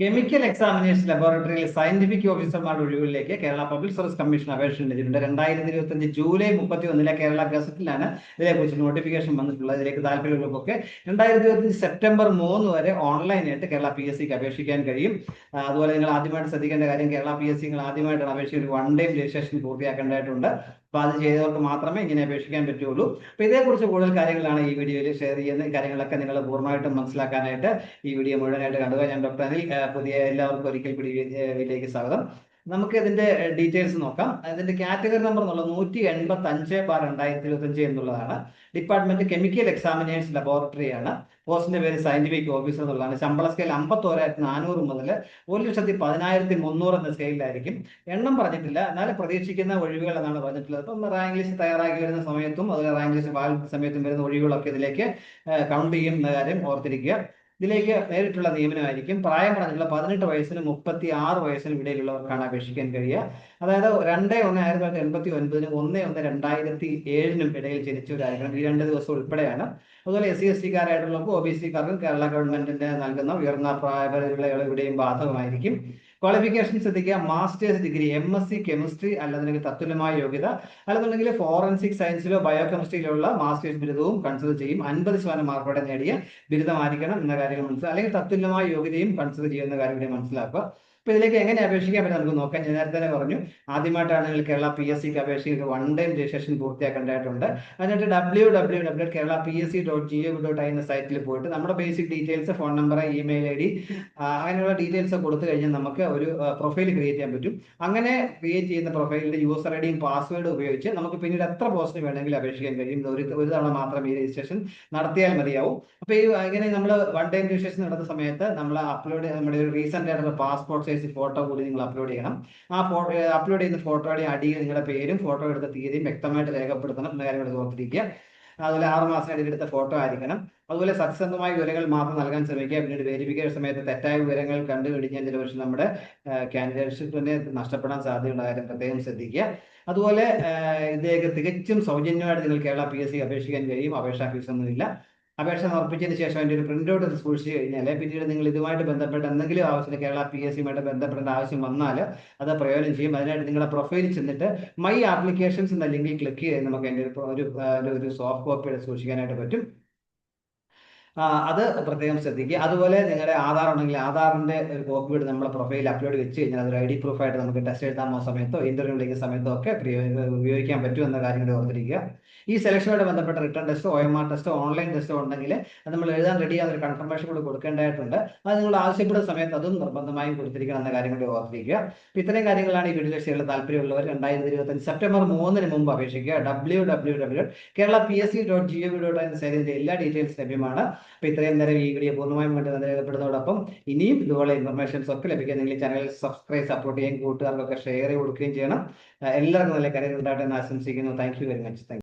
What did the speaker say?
Chemical examination ലബോറട്ടറിയിൽ scientific ഓഫീസർമാരുടെ ഒഴിവിലേക്ക് കേരള പബ്ലിക് സർവീസ് കമ്മീഷൻ അപേക്ഷ ഉന്നയിച്ചിട്ടുണ്ട് രണ്ടായിരത്തി ഇരുപത്തി അഞ്ച് ജൂലൈ മുപ്പത്തി ഒന്നിലെ കേരള ഗസറ്റിലാണ് ഇതിനെക്കുറിച്ച് നോട്ടിഫിക്കേഷൻ വന്നിട്ടുള്ളത്. ഇതിലേക്ക് താല്പര്യമുള്ളവർക്കൊക്കെ രണ്ടായിരത്തി ഇരുപത്തി സെപ്റ്റംബർ മൂന്ന് വരെ ഓൺലൈനായിട്ട് കേരള പി എസ് സിക്ക് അപേക്ഷിക്കാൻ കഴിയും. അതുപോലെ നിങ്ങൾ ആദ്യമായിട്ട് ശ്രദ്ധിക്കേണ്ട കാര്യം കേരള പി എസ് സി നിങ്ങൾ ആദ്യമായിട്ടാണ് അപേക്ഷ ഒരു വൺ ഡേ രജിസ്ട്രേഷൻ പൂർത്തിയാക്കേണ്ടതായിട്ടുണ്ട്. അപ്പോൾ അത് ചെയ്തവർക്ക് മാത്രമേ ഇങ്ങനെ അപേക്ഷിക്കാൻ പറ്റുള്ളൂ. അപ്പോൾ ഇതേക്കുറിച്ച് കൂടുതൽ കാര്യങ്ങളാണ് ഈ വീഡിയോയിൽ ഷെയർ ചെയ്യുന്ന കാര്യങ്ങളൊക്കെ നിങ്ങൾ പൂർണമായിട്ടും മനസ്സിലാക്കാനായിട്ട് ഈ വീഡിയോ മുഴുവനായിട്ട് കണ്ടുക ഞാൻ ഡോക്ടർ അനിൽ പുതിയ എല്ലാവർക്കും ഒരിക്കൽ കൂടി സ്വാഗതം. നമുക്ക് ഇതിന്റെ ഡീറ്റെയിൽസ് നോക്കാം. അതിന്റെ കാറ്റഗറി നമ്പർ എന്നുള്ളത് നൂറ്റി എൺപത്തി അഞ്ച് ബാർ രണ്ടായിരത്തി ഇരുപത്തി അഞ്ച് എന്നുള്ളതാണ്. ഡിപ്പാർട്ട്മെന്റ് കെമിക്കൽ എക്സാമിനേഴ്സ് ലബോറട്ടറി ആണ്. പോസ്റ്റിന്റെ പേര് സയന്റിഫിക് ഓഫീസർ എന്നുള്ളതാണ്. ശമ്പള സ്കെയിൽ അമ്പത്തോരായിരത്തി നാനൂറ് മുതൽ ഒരു ലക്ഷത്തി പതിനായിരത്തി മുന്നൂറ് എന്ന സ്കെയിലായിരിക്കും എണ്ണം പറഞ്ഞിട്ടില്ല. എന്നാലും പ്രതീക്ഷിക്കുന്ന ഒഴിവുകൾ എന്നാണ് പറഞ്ഞിട്ടുള്ളത്. അപ്പം റാങ്ക് ലിസ്റ്റ് തയ്യാറാക്കി വരുന്ന സമയത്തും അതുപോലെ റാങ്ക് ലിസ്റ്റ് സമയത്തും വരുന്ന ഒഴിവുകളൊക്കെ ഇതിലേക്ക് കൗണ്ട് ചെയ്യും എന്ന കാര്യം ഓർത്തിരിക്കുക. ഇതിലേക്ക് നേരിട്ടുള്ള നിയമനമായിരിക്കും. പ്രായം പറഞ്ഞിട്ടുള്ള പതിനെട്ട് വയസ്സിനും മുപ്പത്തി ആറ് വയസ്സിനും ഇടയിലുള്ളവർക്കാണ് അപേക്ഷിക്കാൻ കഴിയുക. അതായത് രണ്ട് ഒന്ന് ആയിരത്തി തൊള്ളായിരത്തി എൺപത്തി ഒൻപതിനും ഒന്ന് ഒന്ന് രണ്ടായിരത്തി ഏഴിനും ഇടയിൽ ജനിച്ചവരായിരിക്കണം ഈ രണ്ട് ദിവസം ഉൾപ്പെടെയാണ്. അതുപോലെ എസ് സി എസ് ടിക്കാരായിട്ടുള്ളവർക്ക് ഒ ബി സിക്കാർക്കും കേരള ഗവൺമെന്റിന്റെ നൽകുന്ന ഉയർന്ന പ്രായപരിധികളെ ഇവിടെയും ബാധകമായിരിക്കും. ക്വാളിഫിക്കേഷൻ ശ്രദ്ധിക്കുക. Masters degree M S C chemistry അല്ലെന്നുണ്ടെങ്കിൽ തത്തുല്യമായ യോഗ്യത. അല്ലെന്നുണ്ടെങ്കിൽ ഫോറൻസിക് സയൻസിലോ ബയോ കെമിസ്ട്രിയിലുള്ള മാസ്റ്റേഴ്സ് ബിരുദവും കൺസിഡർ ചെയ്യും. അൻപത് ശതമാനം മാർക്കോടെ നേടിയ ബിരുദമായിരിക്കണം എന്ന കാര്യങ്ങൾ മനസ്സിലാക്കുക. അല്ലെങ്കിൽ തത്തുല്യമായ യോഗ്യതയും കൺസിഡർ ചെയ്യുന്ന കാര്യം കൂടി മനസ്സിലാക്കുക. അപ്പൊ ഇതിലേക്ക് എങ്ങനെ അപേക്ഷിക്കാൻ പറ്റും? നമുക്ക് നോക്കാം. ഞാൻ നേരത്തെ തന്നെ പറഞ്ഞു. ആദ്യമായിട്ടാണ് നിങ്ങൾ കേരള പി എസ് സിക്ക് അപേക്ഷിക്കുക വൺ ടൈം രജിസ്ട്രേഷൻ പൂർത്തിയാക്കേണ്ടതായിട്ടുണ്ട് അതിനായിട്ട് W W W Kerala P S C dot G O dot I എന്ന സൈറ്റിൽ പോയിട്ട് നമ്മുടെ basic details phone number email ID D അങ്ങനെയുള്ള ഡീറ്റെയിൽസ് കൊടുത്തു കഴിഞ്ഞാൽ നമുക്ക് ഒരു പ്രൊഫൈൽ ക്രിയേറ്റ് ചെയ്യാൻ പറ്റും. അങ്ങനെ ക്രിയേറ്റ് ചെയ്യുന്ന പ്രൊഫൈലിന്റെ യൂസർ ഐ ഡിയും പാസ്വേഡും ഉപയോഗിച്ച് നമുക്ക് പിന്നീട് എത്ര പോസ്റ്റിന് വേണമെങ്കിലും അപേക്ഷിക്കാൻ കഴിയും. ഒരു ഒരു തവണ മാത്രം ഈ രജിസ്ട്രേഷൻ നടത്തിയാൽ മതിയാവും. അപ്പൊ ഈ ഇങ്ങനെ നമ്മൾ വൺ ടൈം രജിസ്ട്രേഷൻ നടത്തുന്ന സമയത്ത് നമ്മൾ അപ്ലോഡ് നമ്മുടെ ഒരു റീസെന്റ് ആയിട്ടുള്ള പാസ്പോർട്ട് സൈസ് ഫോട്ടോ കൂടി നിങ്ങൾ അപ്ലോഡ് ചെയ്യണം. ആ ഫോട്ടോ അപ്ലോഡ് ചെയ്യുന്ന ഫോട്ടോയുടെ അടിയിൽ നിങ്ങളുടെ പേരും ഫോട്ടോ എടുത്ത തീയതിയും വ്യക്തമായിട്ട് രേഖപ്പെടുത്തണം എന്ന കാര്യങ്ങൾ ഓർത്തിരിക്കുക. അതുപോലെ ആറ് മാസത്തിനിടയിൽ എടുത്ത ഫോട്ടോ ആയിരിക്കണം. അതുപോലെ സത്യസന്ധമായ വിവരങ്ങൾ മാത്രം നൽകാൻ ശ്രമിക്കുക. പിന്നീട് വെരിഫിക്കേഷൻ സമയത്ത് തെറ്റായ വിവരങ്ങൾ കണ്ടുപിടിക്കാൻ ചില പക്ഷേ നമ്മുടെ കാൻഡിഡേറ്റ്ഷിപ്പിനെ നഷ്ടപ്പെടാൻ സാധ്യതയുള്ള കാര്യം പ്രത്യേകം ശ്രദ്ധിക്കുക. അതുപോലെ ഇതിലേക്ക് തികച്ചും സൗജന്യമായിട്ട് നിങ്ങൾ കേരള പി എസ് സി അപേക്ഷിക്കാൻ കഴിയും. അപേക്ഷാ ഫീസ് ഫീസൊന്നുമില്ല. അപേക്ഷ സമർപ്പിച്ചതിന് ശേഷം അതിന്റെ ഒരു പ്രിന്റ് ഔട്ട് സൂക്ഷിച്ചു കഴിഞ്ഞാൽ പിന്നീട് നിങ്ങൾ ഇതുമായിട്ട് ബന്ധപ്പെട്ട എന്തെങ്കിലും ആവശ്യത്തിന് കേരള പി എസ് സിയുമായിട്ട് ബന്ധപ്പെടേണ്ട ആവശ്യം വന്നാൽ അത് പ്രയോജനം ചെയ്യും. അതിനായിട്ട് നിങ്ങളുടെ പ്രൊഫൈലിൽ ചെന്നിട്ട് മൈ ആപ്ലിക്കേഷൻസ് എന്ന ലിങ്കിൽ ക്ലിക്ക് ചെയ്ത് നമുക്ക് അതിന്റെ ഒരു ഒരു സോഫ്റ്റ് കോപ്പി സൂക്ഷിക്കാനായിട്ട് പറ്റും. അത് പ്രത്യേകം ശ്രദ്ധിക്കുക. അതുപോലെ നിങ്ങളുടെ ആധാർ ഉണ്ടെങ്കിൽ ആധാറിന്റെ ഒരു കോപ്പി എടുത്ത് നമ്മുടെ പ്രൊഫൈൽ അപ്ലോഡ് വെച്ച് കഴിഞ്ഞാൽ അതൊരു ഐ ഡി പ്രൂഫായിട്ട് നമുക്ക് ടെസ്റ്റ് എഴുതാമോ സമയത്തോ ഇന്റർവ്യൂ വിളിക്കുന്ന സമയത്തോ ഒക്കെ ഉപയോഗിക്കാൻ പറ്റും എന്ന കാര്യം കൂടി ഓർത്തിരിക്കുക. ഈ സെലക്ഷനോട് ബന്ധപ്പെട്ട റിട്ടേൺ ടെസ്റ്റോ ഒ എം ആർ ടെസ്റ്റോ ഓൺലൈൻ ടെസ്റ്റോ ഉണ്ടെങ്കിൽ അത് നമ്മൾ എഴുതാൻ റെഡി ആ ഒരു കൺഫർമേഷൻ കൂടി കൊടുക്കേണ്ടതായിട്ടുണ്ട്. അത് നിങ്ങൾ ആവശ്യപ്പെടുന്ന സമയത്ത് അതും നിർബന്ധമായും കൊടുത്തിരിക്കണം എന്ന കാര്യം കൂടി ഓർത്തിരിക്കുക. ഇത്തരം കാര്യങ്ങളാണ് ഈ വീഡിയോ ചെയ്യാൻ താല്പര്യമുള്ളവർ രണ്ടായിരത്തി ഇരുപത്തഞ്ച് സെപ്റ്റംബർ മൂന്നിന് മുമ്പ് അപേക്ഷിക്കുക. W W W Kerala P S C dot G O V dot എല്ലാ ഡീറ്റെയിൽസ് ലഭ്യമാണ്. അപ്പൊ ഇത്രയും നേരം ഈ വീഡിയോ പൂർണമായും വേണ്ടി രേഖപ്പെടുന്നതോടൊപ്പം ഇനിയും ഇതുപോലെ ഇൻഫർമേഷൻസ് ഒക്കെ ലഭിക്കാൻ നിങ്ങൾ ചാനൽ സബ്സ്ക്രൈബ് സപ്പോർട്ട് ചെയ്യുകയും കൂട്ടുകാർക്കൊക്കെ ഷെയർ ചെയ്ത് കൊടുക്കുകയും ചെയ്യണം. എല്ലാവർക്കും നല്ല കാര്യങ്ങൾ ഉണ്ടാകട്ടെ എന്ന് ആശംസിക്കുന്നു. Thank you very much thank